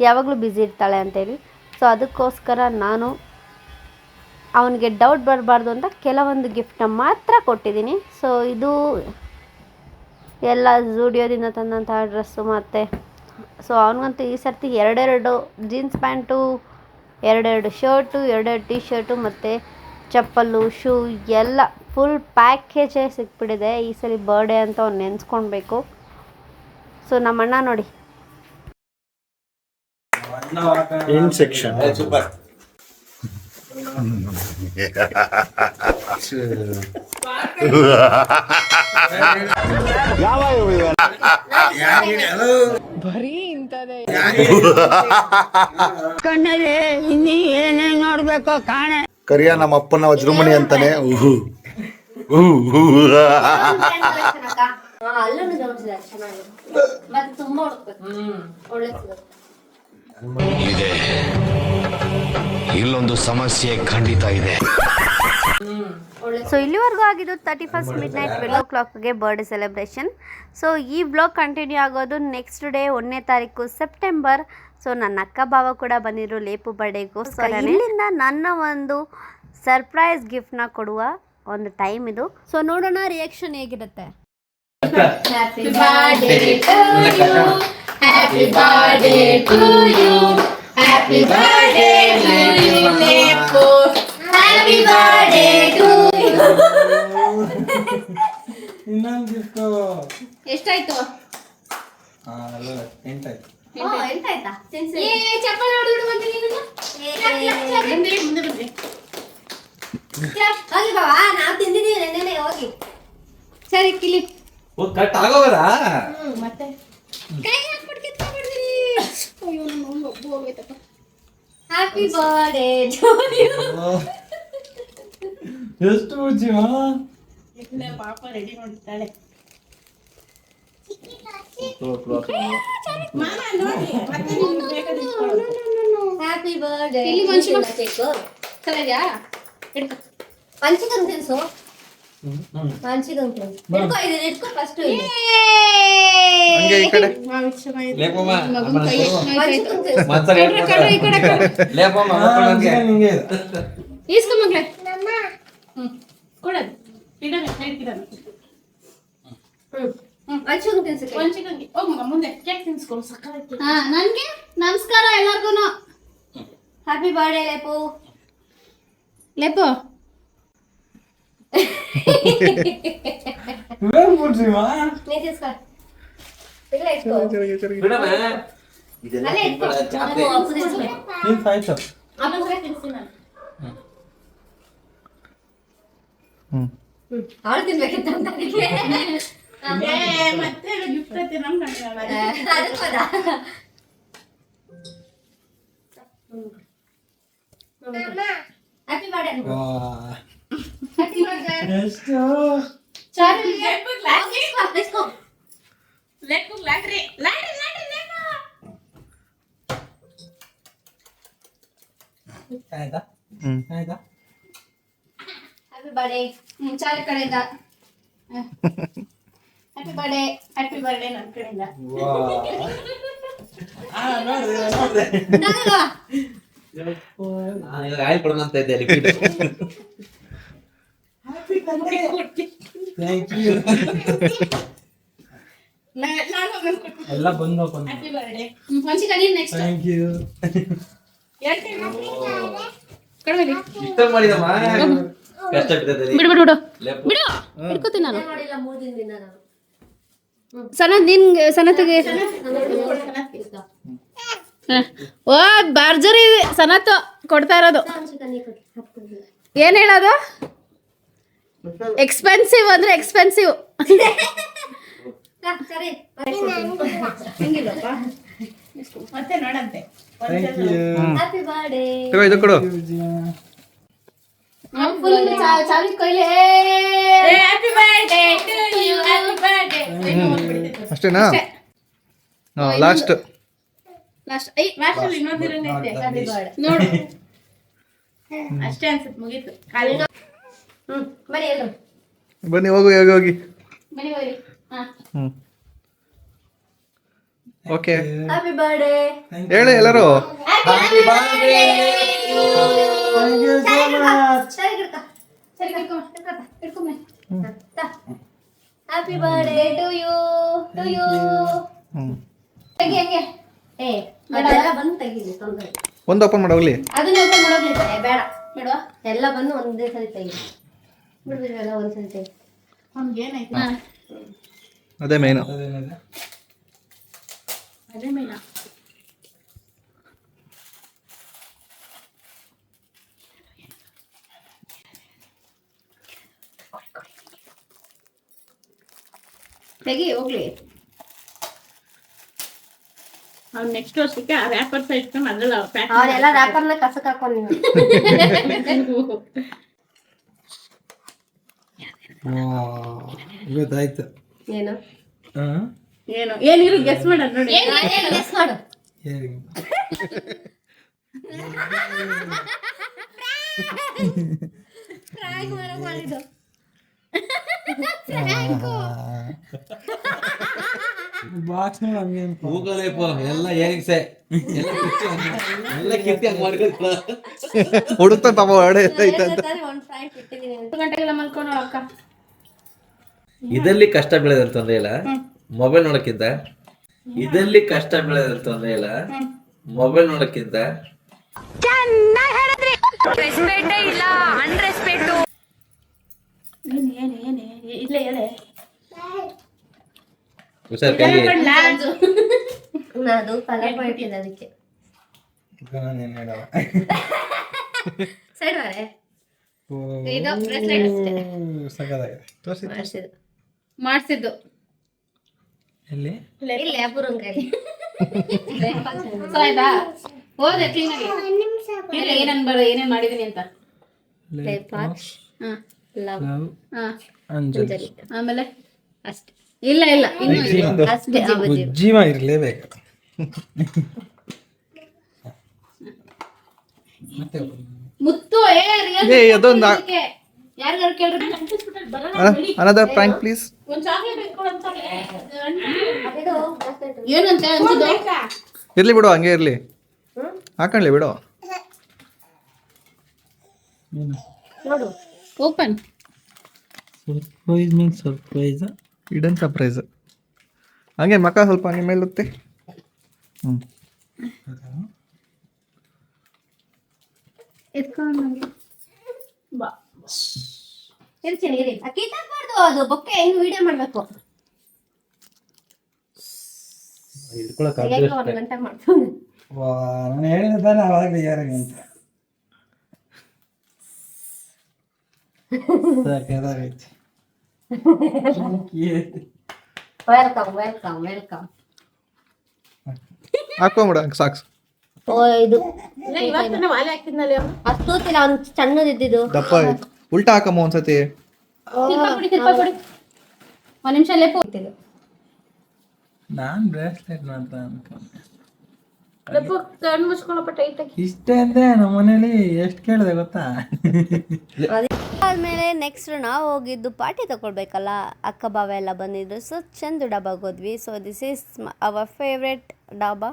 ಯಾವಾಗಲೂ ಬ್ಯುಸಿ ಇರ್ತಾಳೆ ಅಂತೇಳಿ. ಸೊ ಅದಕ್ಕೋಸ್ಕರ ನಾನು ಅವನಿಗೆ ಡೌಟ್ ಬರಬಾರ್ದು ಅಂತ ಕೆಲವೊಂದು ಗಿಫ್ಟನ್ನ ಮಾತ್ರ ಕೊಟ್ಟಿದ್ದೀನಿ. ಸೊ ಇದು ಎಲ್ಲ ಝೂಡಿಯೋದಿಂದ ತಂದಂತಹ ಡ್ರೆಸ್ಸು ಮತ್ತು. ಸೊ ಅವನಿಗಂತೂ ಈ ಸರ್ತಿ ಎರಡೆರಡು ಜೀನ್ಸ್ ಪ್ಯಾಂಟು ಎರಡೆರಡು ಶರ್ಟು ಎರಡೆರಡು ಟೀ ಶರ್ಟು ಮತ್ತು ಚಪ್ಪಲು ಶೂ ಎಲ್ಲ ಫುಲ್ ಪ್ಯಾಕೇಜೇ ಸಿಕ್ಬಿಟ್ಟಿದೆ. ಈ ಸಲ ಬರ್ಡೇ ಅಂತ ಅವ್ನು ನೆನೆಸ್ಕೊಳ್ಬೇಕು ಸೊ ನಮ್ಮ ಇನ್ನಿ ಏನೇನ್
ಇನ್
ಕಾಣೆ.
ಕರಿಯ ನಮ್ಮ ಅಪ್ಪನ ವಜ್ರಮಣಿ ಅಂತಾನೆ.
ತುಂಬ ಒಳ್ಳೆ
ಇದೆ. ಇಲ್ಲೊಂದು ಸಮಸ್ಯೆ ಖಂಡಿತ ಇದೆ.
ಸೊ ಇಲ್ಲಿವರೆಗೂ ಆಗಿದ್ದು thirty first midnight twelve ಓ ಕ್ಲಾಕ್ಗೆ ಬರ್ಡೇ ಸೆಲೆಬ್ರೇಷನ್ ಸೊ ಈ ಬ್ಲಾಗ್ ಕಂಟಿನ್ಯೂ ಆಗೋದು ನೆಕ್ಸ್ಟ್ ಡೇ ಒಂದನೇ ತಾರೀಕು ಸೆಪ್ಟೆಂಬರ್ ಸೊ ನನ್ನ ಅಕ್ಕ ಭಾವ ಕೂಡ ಬಂದಿದ್ರು ಲೇಪು ಬರ್ಡೇಗೋಸ್ಕರ ಇಲ್ಲಿಂದ ನನ್ನ ಒಂದು ಸರ್ಪ್ರೈಸ್ ಗಿಫ್ಟ್ನ ಕೊಡುವ ಒಂದು ಟೈಮ್ ಇದು. ಸೊ ನೋಡೋಣ ರಿಯಾಕ್ಷನ್ ಹೇಗಿರುತ್ತೆ.
ಇನ್ನೊಂದು ಗಿಫ್ಟು
ಎಷ್ಟಾಯ್ತು?
ಎಂಟಾಯ್ತು.
ಎಂಟಾಯ್ತಾ? ನಾವು ತಿಂದಿದ್ದೀವಿ ನೆನ್ನೆನೆ ಹೋಗಿ. ಸರಿ ಕಿಲಿ.
ಓ ಕಟ್ ಆಗೋವರ
ಹ್ಯಾಪಿ ಬರ್ಡೇ
ಎಷ್ಟು ಜೀವ
ಹ್ಯಾಪಿ ಬರ್ಡೇ ಇಲ್ಲಿ ತಿನ್ಸು ಪಂಚಿಕನ್ ತಿನ್ಸು ಇಟ್ಕೋ ಇದನ್ನ ಇಟ್ಕೋ ಫಸ್ಟ್
ಹಂಗೆ ಈ ಕಡೆ.
ಲೇಪಮ್ಮ
ಪಂಚಿಕನ್ ತಿನ್ಸು
ಹಾ ನನ್ಗೆ ನಮಸ್ಕಾರ ಎಲ್ಲಾರ್ಗು
ಹ್ಯಾಪಿ ಬರ್ಡೇ ಲೇಪು ತಿನ್ಸ್ಕೊ
ಐತಿ ನಮ್
ಅದಕ್ಕೆ ಪದ ಹ್ಯಾಪಿ ಬರ್ಡೇ ಹ್ಯಾಪಿ ಬರ್ಡೇ
ಎಷ್ಟು
ಚಾರ್ಲಿ ಲೆಟ್ಸ್
ಲೆಕ್ಕು ಲಾಟ್ರಿ ಲಾಟ್ರಿ ಲಾಟ್ರಿ ಲೆಕ್ಕ
ಆಯ್ತಾ ಆಯ್ತಾ
ಹ್ಯಾಪಿ ಬರ್ಡೇ
ಚಾಲಿ ಕಡೆಯಿಂದ. ಹ್ಯಾಪಿ ಬರ್ಡೇ ಹ್ಯಾಪಿ ಬರ್ಡೇ ನನ್ನ ಕಡೆಯಿಂದ.
ಆ ನೋಡ್ರಿ ನೋಡ್ರಿ.
ಆಯಿಲ್ ಕೊಡೋಣ ಅಂತ ಇದ್ದೆ ಲಿಕ್ವಿಡ್
ಥ್ಯಾಂಕ್ ಯು
ನಾನು
ಎಲ್ಲ ಬಂದು ಬಂದು
ಹ್ಯಾಪಿ ಬರ್ಡೇ ಒಂಚಿಕ ನೀನು ನೆಕ್ಸ್ಟ್
ಥ್ಯಾಂಕ್ ಯು
ಹೇಳ್ತೀನಿ ಕಡಿಮೆ
ಇಷ್ಟ ಮಾಡಿದಮ್ಮ? ಕಷ್ಟ ಬಿದ್ದದಲ್ಲಿ
ಬಿಡು ಬಿಡು. ಬಿಡು. ಬಿಡು ಹಿಡ್ಕೋತೀನಿ ನಾನು.
ಮಾಡಿಲ್ಲ ಮೂರು ದಿನದಿಂದ ನಾನು.
ನಿನ್ಗೆ ಸನತ್ಗೆ ಓ ಬಾರ್ಜರಿ ಸನತ್ ಕೊಡ್ತಾ ಇರೋದು. ಏನ್ ಹೇಳೋದು? ಎಕ್ಸ್ಪೆನ್ಸಿವ್ ಅಂದ್ರೆ ಎಕ್ಸ್ಪೆನ್ಸಿವ್
ಇದು ಕೊಡು. ಅಷ್ಟೇನಾ? ಲಾಸ್ಟ್
ಲಾಸ್ಟ್ ಐ ಲಾಸ್ಟ್ ಅಲ್ಲಿ ಇನ್ನೊಂದಿರೋನೇ ಇದೆ. ನೋಡು. ಅಷ್ಟೇ ಅನ್ಸುತ್ತೆ ಮುಗೀತು.
ಹ್ಮ್ ಬನ್ನಿ ಎಲ್ಲರೂ
ಬನ್ನಿ ಹೋಗು ಹೋಗಿ ಹೋಗಿ.
ಬನ್ನಿ ಹೋಗ್ರಿ ಹಾ.
ಹ್ಞೂ ಓಕೆ
ಹ್ಯಾಪಿ ಬರ್ಡೇ
ಹೇಳಿ ಎಲ್ಲರೂ.
ಸರಿ
ಸರಿ
happy birthday to you to you
ಹ್ಞೂ
ತೆಗಿ ಹಂಗೆ. ಏ ಅದೆಲ್ಲ ಬಂದು ತೆಗೀಲಿ ತೊಂದರೆ
ಒಂದು ಓಪನ್ ಮಾಡೋಗ್ಲಿ
ಅದನ್ನ ಓಪನ್ ಮಾಡೋಗ್ಲಿ ಬೇಡ. ಬಿಡುವ. ಎಲ್ಲ ಬಂದು ಒಂದೇ ಸರಿ ತೆಗಿ.
ಅದೇ ಮೇನು
ಅದೇನಿದೆ
ಅದೇ ಮೇನ
ತೆಗಿ ಹೋಗ್ಲಿ
ಅವ್ನು ನೆಕ್ಸ್ಟ್ ವರ್ಷಕ್ಕೆ ಆ ರ್ಯಾಪರ್ಸ್ ಇಟ್ಕೊಂಡು ಅದ್ರಲ್ಲಿ ಪ್ಯಾಕ್
ಅವರೆಲ್ಲ ರ್ಯಾಪರ್ನ ಕಸಕ್ ಹಾಕೊಂಡು
ಇವತ್ತಾಯ್ತು.
ಏನು?
ಹಾಂ
ಏನು? ಏನಿರು ಗೆಸ್ ಮಾಡೋದು ನೋಡಿ.
ಗೆಸ್ ಮಾಡು.
ಹೇಳಿ ಬಾಕ್ಸ್ ನೋಡಿ ಹಂಗೆ ಅನ್ಕೊ.
ಗೂಗಲ್ ಎಲ್ಲ ಕಿತ್ತಿ ಹಂಗೆ
ಹುಡುಕ್ತಾ ಪಾಪ ಹೊಡೆ ಐತೆ ಅಂತ
ಒಂದು ಇಟ್ಟಿದ್ದೀನಿ.
ಗಂಟೆಗೆಲ್ಲ ಮಲ್ಕೊಂಡು ಅಕ್ಕ.
ಇದರಲ್ಲಿ ಕಷ್ಟ ಬೀಳೋದ್ರ ತೊಂದ್ರೆ ಇಲ್ಲ. ಮೊಬೈಲ್ ನೋಡಕ್ಕಿಂತ ಇದರಲ್ಲಿ ಕಷ್ಟ ಬೀಳೋದ್ರ ತೊಂದ್ರೆ ಇಲ್ಲ. ಮೊಬೈಲ್ ನೋಡಕ್ಕಿಂತ ಹುಷಾರ್ ಕೈ.
ಅದು ಕಲರ್ ಮಾಡಿಟ್ಟಿದ್ದೆ ಅದಕ್ಕೆ. ಸೈಡ್ ಬಾರೆ ಇದು ಬ್ರೇಸ್ಲೆಟ್ ಅಷ್ಟೇ.
ತೋರಿಸಿ
ಮಾಡಿಸಿದ್ದು.
ಎಲ್ಲಿ?
ಇಲ್ಲಿ
ಸೊ ಆಯ್ತಾ? ಹೋದೆ ಕ್ಲೀನಾಗಿ ಇಲ್ಲ ಏನೇನು ಬರ ಏನೇನು ಅಂತ.
ಲೇಪಾಕ್ಷ್
ಹಾಂ
ಲವ್
ನಾವು
ಹಾಂ.
ಅಂಜಲಿ.
ಆಮೇಲೆ
ಅಷ್ಟೇ.
ಇಲ್ಲ ಇಲ್ಲ ಇನ್ನು
ಅಷ್ಟೇ ಅವಧಿ
ಜೀವ ಇರಲೇಬೇಕು ಮತ್ತೆ
ಮುತ್ತು ಏ real
ಏ ಅದೊಂದು
ಯಾರಿಗಾರು ಕೇಳ್ರಿ?
ಅನದರ್ ಪ್ರಾಂಕ್ ಪ್ಲೀಸ್
ಏನಂತೆ
ಇರ್ಲಿ ಬಿಡು ಹಂಗೆ ಇರ್ಲಿ. ಹಾಕೊಳ್ಳಿ ಬಿಡು.
ನೋಡು.
Open
surprise means surprise
hidden surprise ಹಂಗೆ ಮಕ್ಕ ಸ್ವಲ್ಪ ಹಂಗೆ ಮೇಲುತ್ತೆ ಹ್ಞೂ
ಬಾ.
ಇರ್ತೀನಿ ಇರಿ. ಅಕ್ಕಿ ತಗ್ಬಾರ್ದು ಅದು ಬೊಕ್ಕೆ ಹೆಂಗ್ ವಿಡಿಯೋ ಮಾಡ್ಬೇಕು?
ಹಿಡ್ಕೊಳಕ್
ಹೇಗೋ ಒಂದು ಗಂಟೆ
ನಾನು ಹೇಳಿದ ತಾನೇ ಅವಾಗಲೇ ಯಾರಿಗೆ ಅಂತ. ಸಾಕಾಗೈತಿ
ವೆಲ್ಕಮ್ ವೆಲ್ಕಮ್ ವೆಲ್ಕಮ್
ಹಾಕೊಂಬಿಡ ಸಾಕ್ಸ್
ಓ ಇದು
ಇವತ್ತು ವಾಲೆ ಹಾಕಿದ್ನಲ್ಲಿ
ಅದು ತೂತಿಲ್ಲ ಅವ್ನು ಸಣ್ಣದಿದ್ದಿದ್ದು
ದಪ್ಪ ಆಯ್ತು. ಉಲ್ಟಾ ಹಾಕಮ್ಮ ಒಂದ್ಸತಿ.
ಒಂದ್ ನಿಮಿಷ ಲೇಪು
ನಾನು ಬ್ರೇಸ್ಲೆಟ್ ಅನ್ಕೊಂಡೆ.
ಕಣ್ಣು ಟೈಟ್ ಆಗಿ.
ಇಷ್ಟೇ ಅಂದೆ ನಮ್ಮ ಮನೇಲಿ ಎಷ್ಟು ಕೇಳಿದೆ ಗೊತ್ತಾ?
ಆದ್ಮೇಲೆ ನೆಕ್ಸ್ಟ್ ನಾವು ಹೋಗಿದ್ದು ಪಾರ್ಟಿ ತಗೊಳ್ಬೇಕಲ್ಲ ಅಕ್ಕ ಬಾವ ಎಲ್ಲ ಬಂದಿದ್ರು. ಸೊ ಚಂದ ಡಾಬಾಗೆ ಹೋದ್ವಿ. So this is our favourite dhaba.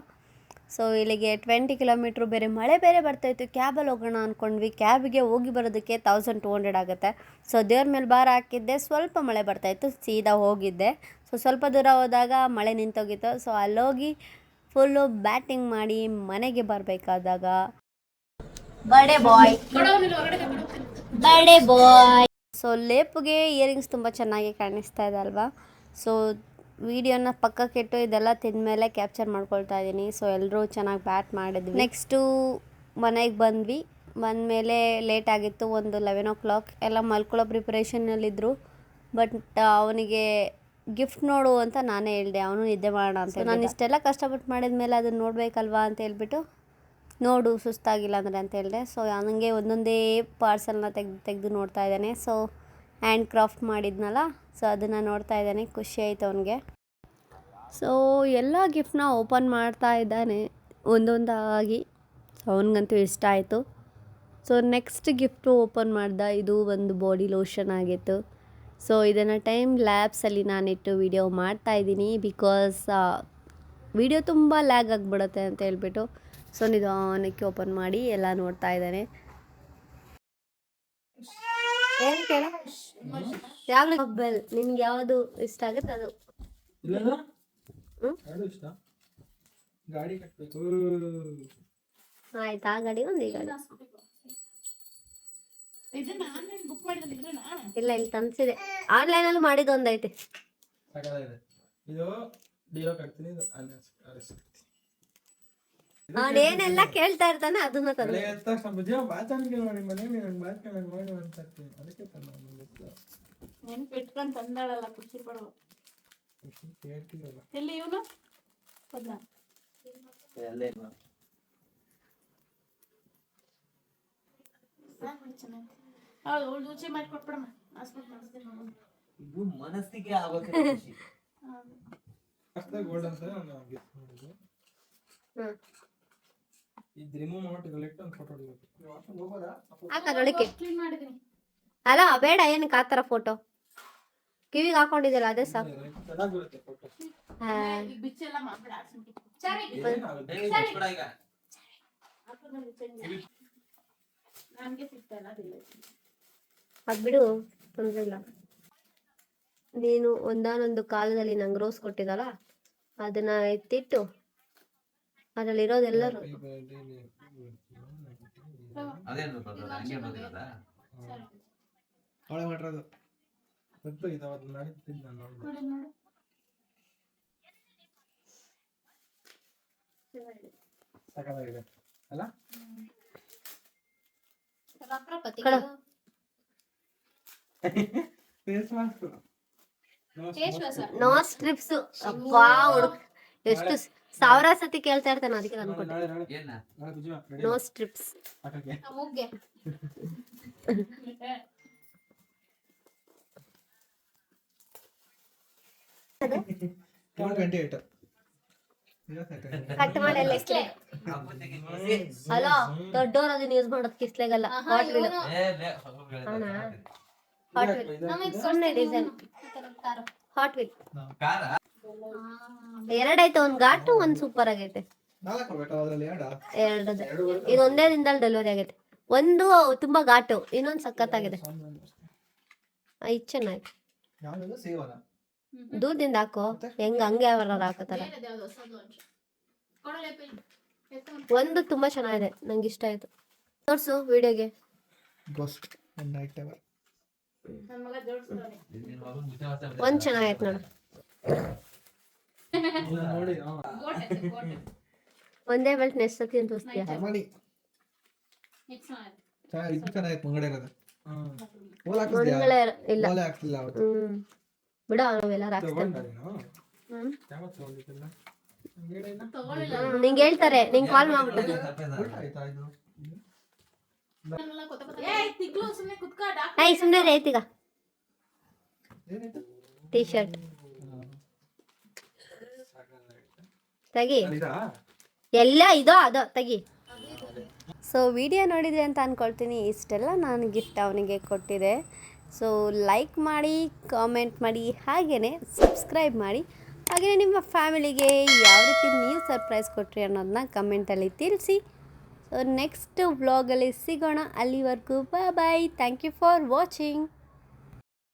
So ಇಲ್ಲಿಗೆ ಟ್ವೆಂಟಿ ಕಿಲೋಮೀಟ್ರ್ ಬೇರೆ ಮಳೆ ಬೇರೆ ಬರ್ತಾಯಿತ್ತು ಕ್ಯಾಬಲ್ಲಿ ಹೋಗೋಣ ಅಂದ್ಕೊಂಡ್ವಿ ಕ್ಯಾಬಿಗೆ ಹೋಗಿ ಬರೋದಕ್ಕೆ ತೌಸಂಡ್ ಟು ಹಂಡ್ರೆಡ್ ಆಗುತ್ತೆ. ಸೊ ದೇವ್ರ ಮೇಲೆ ಭಾರ ಹಾಕಿದ್ದೆ. ಸ್ವಲ್ಪ ಮಳೆ ಬರ್ತಾಯಿತ್ತು. ಸೀದಾ ಹೋಗಿದ್ದೆ. ಸೊ ಸ್ವಲ್ಪ ದೂರ ಹೋದಾಗ ಮಳೆ ನಿಂತೋಗಿತ್ತು. ಸೊ ಅಲ್ಲೋಗಿ ಫುಲ್ಲು ಬ್ಯಾಟಿಂಗ್ ಮಾಡಿ ಮನೆಗೆ ಬರಬೇಕಾದಾಗ ಬಡೆ ಬಾಯ್ ಸೊ ಲೇಪುಗೆ ಇಯರಿಂಗ್ಸ್ ತುಂಬ ಚೆನ್ನಾಗಿ ಕಾಣಿಸ್ತಾ ಇದೆ ಅಲ್ವಾ? ಸೊ ವಿಡಿಯೋನ ಪಕ್ಕಕ್ಕಿಟ್ಟು ಇದೆಲ್ಲ ತಿಂದಮೇಲೆ ಕ್ಯಾಪ್ಚರ್ ಮಾಡ್ಕೊಳ್ತಾ ಇದ್ದೀನಿ. ಸೊ ಎಲ್ಲರೂ ಚೆನ್ನಾಗಿ ಬ್ಯಾಟ್ ಮಾಡಿದ್ವಿ. ನೆಕ್ಸ್ಟು ಮನೆಗೆ ಬಂದ್ವಿ. ಬಂದಮೇಲೆ ಲೇಟ್ ಆಗಿತ್ತು ಒಂದು ಲೆವೆನ್ ಓ ಕ್ಲಾಕ್ ಎಲ್ಲ ಮಲ್ಕೊಳ್ಳೋ ಪ್ರಿಪ್ರೇಷನ್ನಲ್ಲಿದ್ದರು ಬಟ್ ಅವನಿಗೆ ಗಿಫ್ಟ್ ನೋಡು ಅಂತ ನಾನೇ ಹೇಳಿದೆ. ಅವನು ನಿದ್ದೆ ಮಾಡೋಣ ಅಂತ ನಾನು ಇಷ್ಟೆಲ್ಲ ಕಷ್ಟಪಟ್ಟು ಮಾಡಿದ ಮೇಲೆ ಅದನ್ನು ನೋಡಬೇಕಲ್ವಾ ಅಂತ ಹೇಳ್ಬಿಟ್ಟು ನೋಡು ಸುಸ್ತಾಗಿಲ್ಲ ಅಂದರೆ ಅಂತ ಹೇಳಿದೆ. ಸೊ ನನಗೆ ಒಂದೊಂದೇ ಪಾರ್ಸಲ್ನ ತೆಗ್ದು ತೆಗೆದು ನೋಡ್ತಾ ಇದ್ದಾನೆ. ಸೊ ಹ್ಯಾಂಡ್ ಕ್ರಾಫ್ಟ್ ಮಾಡಿದ್ನಲ್ಲ ಸೊ ಅದನ್ನು ನೋಡ್ತಾ ಇದ್ದಾನೆ, ಖುಷಿ ಆಯಿತು ಅವನಿಗೆ. ಸೊ ಎಲ್ಲ ಗಿಫ್ಟ್ನ ಓಪನ್ ಮಾಡ್ತಾ ಇದ್ದಾನೆ, ಒಂದೊಂದಾಗಿ. ಸೊ ಅವನಿಗಂತೂ ಇಷ್ಟ ಆಯಿತು. ಸೊ ನೆಕ್ಸ್ಟ್ ಗಿಫ್ಟು ಓಪನ್ ಮಾಡ್ದೆ, ಇದು ಒಂದು ಬಾಡಿ ಲೋಷನ್ ಆಗಿತ್ತು. ಸೊ ಇದನ್ನು ಟೈಮ್ ಲ್ಯಾಬ್ಸಲ್ಲಿ ನಾನಿಟ್ಟು ವಿಡಿಯೋ ಮಾಡ್ತಾ ಇದ್ದೀನಿ ಬಿಕಾಸ್ ವಿಡಿಯೋ ತುಂಬ ಲ್ಯಾಗ್ ಆಗಿಬಿಡುತ್ತೆ ಅಂತ ಹೇಳ್ಬಿಟ್ಟು. ಸೊ ನಿಧಾನಕ್ಕೆ ಓಪನ್ ಮಾಡಿ, ಎಲ್ಲ ನೋಡ್ತಾ ಇದ್ದಾನೆ. ಏನು ಕೇಳ? ಯಾವ್ದು ಮೊಬೈಲ್ ನಿನ್ಗೆ ಯಾವುದು ಇಷ್ಟ ಆಗುತ್ತೆ ಅದು?
ಆಯ್ತು ಆ ಗಾಡಿ ಒಂದು ಈ ಗಾಡಿ.
ಇದನ್ನ ಬುಕ್ ಮಾಡಿದ್ರೆ ಇದನ್ನ
ಇಲ್ಲ ಇಲ್ಲಿ ತನ್ಸಿದೆ ಆನ್ಲೈನಲ್ಲಿ ಮಾಡಿದ ಒಂದೈತೆ.
ಇದು
ಅವನೇನೆಲ್ಲ ಕೇಳ್ತಾ ಇರ್ತಾನೆ ಅದನ್ನ ತಂದೆ
ತಂದಾಳಲ್ಲ ಖುಷಿ ಪಡುವ. ಎಲ್ಲಿ ಇವನು? ಪದ್ಮ. ಅವಳು ಮಾಡಿಸ್ತೀನಿ.
ಇದು ಮನಸ್ಸಿಗೆ ಆಗೋಕೆ ಖುಷಿ.
ಅಷ್ಟೇ ಗೋಲ್ಡ್ ಅಂತ ನಾನು ಗಿಫ್ಟ್ ಮಾಡಿದ್ದು
ಹ್ಮ್.
ಇದು ರಿಮೂವ್ ಮಾಡ್ಬಿಟ್ಟು ಇಟ್ಟು ಒಂದು ಫೋಟೋ ಹೊಡಿಬೇಕು. ಹೋಗೋದಾ
ಹಾಕೋದೊಳಕ್ಕೆ
ಕ್ಲೀನ್ ಮಾಡಿದೀನಿ
ಅಲ್ಲ ಬೇಡ ಏನಕ್ಕೆ ಆ ಥರ ಫೋಟೋ ಕಿವಿಗೆ ಹಾಕೊಂಡಿದ್ಯಲ್ಲ ಅದೇ ಸಾಕು.
ಚೆನ್ನಾಗಿ ಬರುತ್ತೆ ಫೋಟೋ
ಹಾ.
ಈಗ ಬಿಚ್ಚೆಲ್ಲ ಮಾಡ್ಬಿಡ ಆಡ್ಸ್ಬಿಟ್ಟು ಸರಿ. ನನ್ಗೆ ಸಿಗ್ತಾ ಇಲ್ಲ ಅದಿಲ್ಲ.
ಅದ್ ಬಿಡು ತೊಂದ್ರೆ ಇಲ್ಲ. ನೀನು ಒಂದಾನೊಂದು ಕಾಲದಲ್ಲಿ ನಂಗೆ ರೋಸ್ ಕೊಟ್ಟಿದ್ದಲ್ಲ ಅದನ್ನ ಎತ್ತಿಟ್ಟು ಅದ್ರಲ್ಲಿ ಇರೋದೆಲ್ಲರೂ
ಅದೇನು ಬಂದದ ಹಂಗೆ ಬಂದಿರೋದಾ
ಅವಳೆ ಮಾಡಿರೋದು. ಗೊತ್ತು ಇದು ಅವತ್ತು ನಡೀತಿದ್ದು ನಾನು ನೋಡ್ದೆ.
ನೋಡಿ ನೋಡು.
ಸಖತ್ತಾಗಿದೆ ಅಲ್ಲ? ಫೇಸ್ ಮಾಸ್ಕ್
ನೋ ಸ್ಟ್ರಿಪ್ಸ್ ಅಪ್ಪ ಹುಡುಕ್ ಎಷ್ಟು ಸಾವಿರ ಸತಿ ಕೇಳ್ತಾ ಇರ್ತಾನೆ ಅದಕ್ಕೆ
ರೆಡಿ
ನೋ ಸ್ಟ್ರಿಪ್ಸ್ ಕಟ್ ಮಾಡಿ ಅಲ್ಲಿ ಇಸ್ಲೆ. ಹಲೋ ದೊಡ್ಡೋರು ಅದನ್ನ ಯೂಸ್ ಮಾಡೋದ್ ಕಿಸ್ಲೆಗಲ್ಲ ಹಾಟ್ ವೀಲ್ ಹಾಟ್ ವೀಲ್ ಎರಡೈತೆ ಒಂದ್ ಘಾಟು ಒಂದ್ ಸೂಪರ್ ಆಗೈತೆ.
ನಾಲ್ಕು ಕೊಡ್ಬೇಕು ಅದ್ರಲ್ಲಿ ಎರಡು?
ಎರಡು ಇದು ಒಂದೇ ದಿನದಲ್ಲಿ ಡೆಲಿವರಿ ಆಗೈತೆ. ಒಂದು ತುಂಬಾ ಘಾಟು ಇನ್ನೊಂದು ಸಖತ್ತಾಗಿದೆ. ಇದು ಚೆನ್ನಾಗಿ. ದೂರದಿಂದ ಹಾಕೋ. ಹೆಂಗ ಹಂಗೆ ಅವರ ಹಾಕೋತಾರ ಒಂದು ತುಂಬಾ ಚೆನ್ನಾಗಿದೆ. ನಂಗೆ ಇಷ್ಟ ಆಯ್ತು. ತೋರ್ಸು ವಿಡಿಯೋಗೆ.
ಒಂದು
ಚೆನ್ನಾಗೈತೆ ನೋಡು. ಒಂದೇ ಬೆಲ್ಟ್ ನೆಕ್ಸ್ಟ್ ಸತಿ ಅಂತ ತೋರಿಸ್ತೀಯ
ಮಾಡಿ.
ಇದು ಮುಂಗಡೆ ಇರೋದು. ಓಲ್
ಇಲ್ಲ.
ಓಲೆ ಹಾಕ್ತಿಲ್ಲ ಅವತ್ತು.
ಬಿಡ
ಇಲ್ಲ
ತಗೊಳ್ಳಿಲ್ಲ.
ನಿಂಗೆ ಹೇಳ್ತಾರೆ. ನಿಂಗೆ ಕಾಲ್ ಮಾಡ್ಬಿಟ್ಟು
ಸುಮ್ಮನೆ
ರೈತಿಗ ಟೀ ಶರ್ಟ್ ತೆಗಿ. ಎಲ್ಲ ಇದೋ ಅದೋ ತಗಿ.
ಸೊ ವಿಡಿಯೋ ನೋಡಿದೆ ಅಂತ ಅಂದ್ಕೊಳ್ತೀನಿ ಇಷ್ಟೆಲ್ಲ ನಾನು ಗಿಫ್ಟ್ ಅವನಿಗೆ ಕೊಟ್ಟಿದೆ. ಸೊ ಲೈಕ್ ಮಾಡಿ ಕಾಮೆಂಟ್ ಮಾಡಿ ಹಾಗೆಯೇ ಸಬ್ಸ್ಕ್ರೈಬ್ ಮಾಡಿ. ಹಾಗೆಯೇ ನಿಮ್ಮ ಫ್ಯಾಮಿಲಿಗೆ ಯಾವ ರೀತಿ ನೀವು ಸರ್ಪ್ರೈಸ್ ಕೊಟ್ರಿ ಅನ್ನೋದನ್ನ ಕಮೆಂಟಲ್ಲಿ ತಿಳಿಸಿ. ಸೊ ನೆಕ್ಸ್ಟ್ ವ್ಲಾಗಲ್ಲಿ ಸಿಗೋಣ. ಅಲ್ಲಿವರೆಗೂ bye bye thank you for watching